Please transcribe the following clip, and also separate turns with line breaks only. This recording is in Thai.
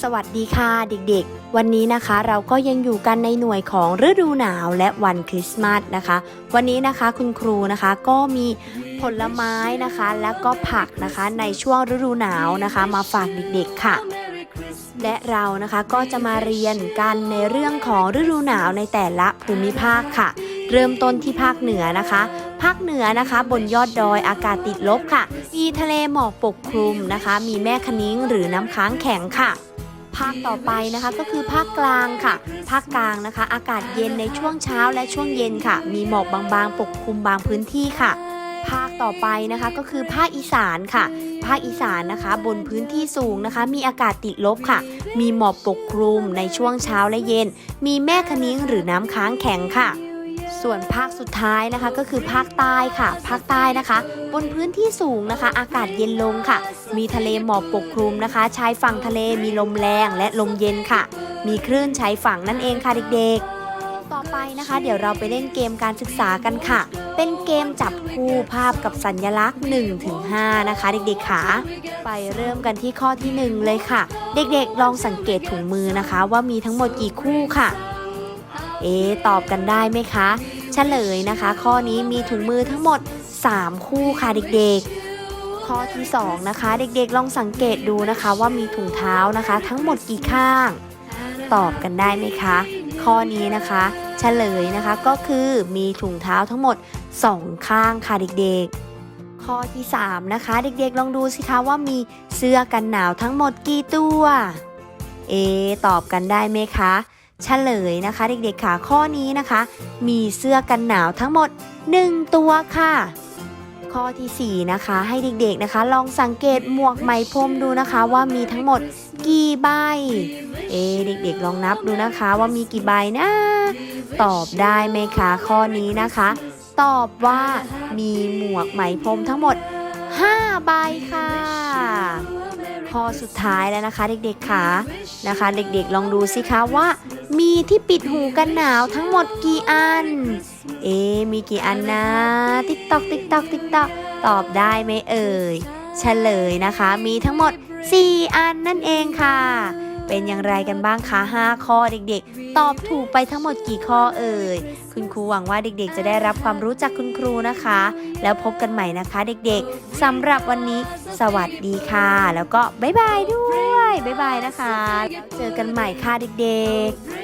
สวัสดีค่ะเด็กๆ วันนี้นะคะเราก็ยังอยู่กันในหน่วยของฤดูหนาวและวันคริสต์มาสนะคะ วันนี้นะคะคุณครูนะคะก็มีผลไม้นะคะ แล้วก็ผักนะคะในช่วงฤดูหนาวนะคะ มาฝากเด็กๆค่ะ และเรานะคะก็จะมาเรียนกันในเรื่องของฤดูหนาวในแต่ละภูมิภาคค่ะ เริ่มต้นที่ภาคเหนือนะคะภาคเหนือนะคะ บนยอดดอยอากาศติดลบค่ะ มีทะเลหมอกปกคลุมนะคะ มีแม่คะนิ้งหรือน้ำค้างแข็งค่ะาคต่อไปนะคะ ก็คือภาคกลางค่ะ ภาคกลางนะคะ อากาศเย็นในช่วงเช้าและช่วงเย็นค่ะ มีหมอกบางๆ ปกคลุมบางพื้นที่ค่ะ ภาคต่อไปนะคะก็คือภาคอีสานค่ะ ภาคอีสานนะคะ บนพื้นที่สูงนะคะ มีอากาศติดลบค่ะ มีหมอกปกคลุมในช่วงเช้าและเย็น มีแม่คะนิ้งหรือน้ำค้างแข็งค่ะ ส่วนภาคสุดท้ายนะคะก็คือภาคใต้ค่ะ ภาคใต้นะคะ บนพื้นที่สูงนะคะ อากาศเย็นลงค่ะ มีทะเลหมอกปกคลุมนะคะ ชายฝั่งทะเลมีลมแรงและลมเย็นค่ะ มีคลื่นชายฝั่งนั่นเองค่ะเด็กๆ ต่อไปนะคะ เดี๋ยวเราไปเล่นเกมการศึกษากันค่ะ เป็นเกมจับคู่ภาพกับสัญลักษณ์1ถึง5นะคะ เด็กๆค่ะไปเริ่มกันที่ข้อที่ 1 เลยค่ะ เด็กๆ ลองสังเกตถุงมือนะคะ ว่ามีทั้งหมดกี่คู่ค่ะ เอตอบกันได้ไหมคะเฉลยนะคะ ข้อนี้มีถุงมือทั้งหมด 3 คู่ค่ะเด็กๆ ข้อที่ 2 นะคะ เด็กๆ ลองสังเกตดูนะคะว่ามีถุงเท้านะคะ ทั้งหมดกี่ข้าง ตอบกันได้ไหมคะ ข้อนี้นะคะเฉลยนะคะก็คือมีถุงเท้าทั้งหมด 2 ข้างค่ะเด็กๆข้อที่ 3 นะคะ เด็กๆ ลองดูสิคะว่ามีเสื้อกันหนาวทั้งหมดกี่ตัว เอ ตอบกันได้ไหมคะ เฉลยนะคะ เด็กๆค่ะข้อนี้นะคะ มีเสื้อกันหนาวทั้งหมด 1 ตัวค่ะ ข้อทีสี่ 4 นะคะ ให้เด็กๆนะคะ ลองสังเกตหมวกไหมพรมดูนะคะ ว่ามีทั้งหมดกี่ใบ เอเด็กๆลองนับดูนะคะว่ามีกี่ใบนะ ตอบได้ไหมคะข้อนี้นะคะ ตอบว่ามีหมวกไหมพรมทั้งหมด 5 ใบค่ะ ข้อสุดท้ายแล้วนะคะเด็กๆค่ะนะคะ เด็กๆลองดูสิคะว่า มีที่ปิดหูกันหนาวทั้งหมดกี่อัน เอ๊มีกี่อันนะติ๊กตอกติ๊กตอกติ๊กตอกตอบได้ไหมเอ่ยเฉลยนะคะ มีทั้งหมด 4 อันนั่นเองค่ะ เป็นอย่างไรกันบ้างคะ 5 ข้อเด็กๆ ตอบถูกไปทั้งหมดกี่ข้อเอ่ย คุณครูหวังว่าเด็กๆ จะได้รับความรู้จากคุณครูนะคะ แล้วพบกันใหม่นะคะเด็กๆสำหรับวันนี้ สวัสดีค่ะ แล้วก็บ๊ายบายด้วยบ๊ายบายนะคะ เจอกันใหม่ค่ะเด็กๆ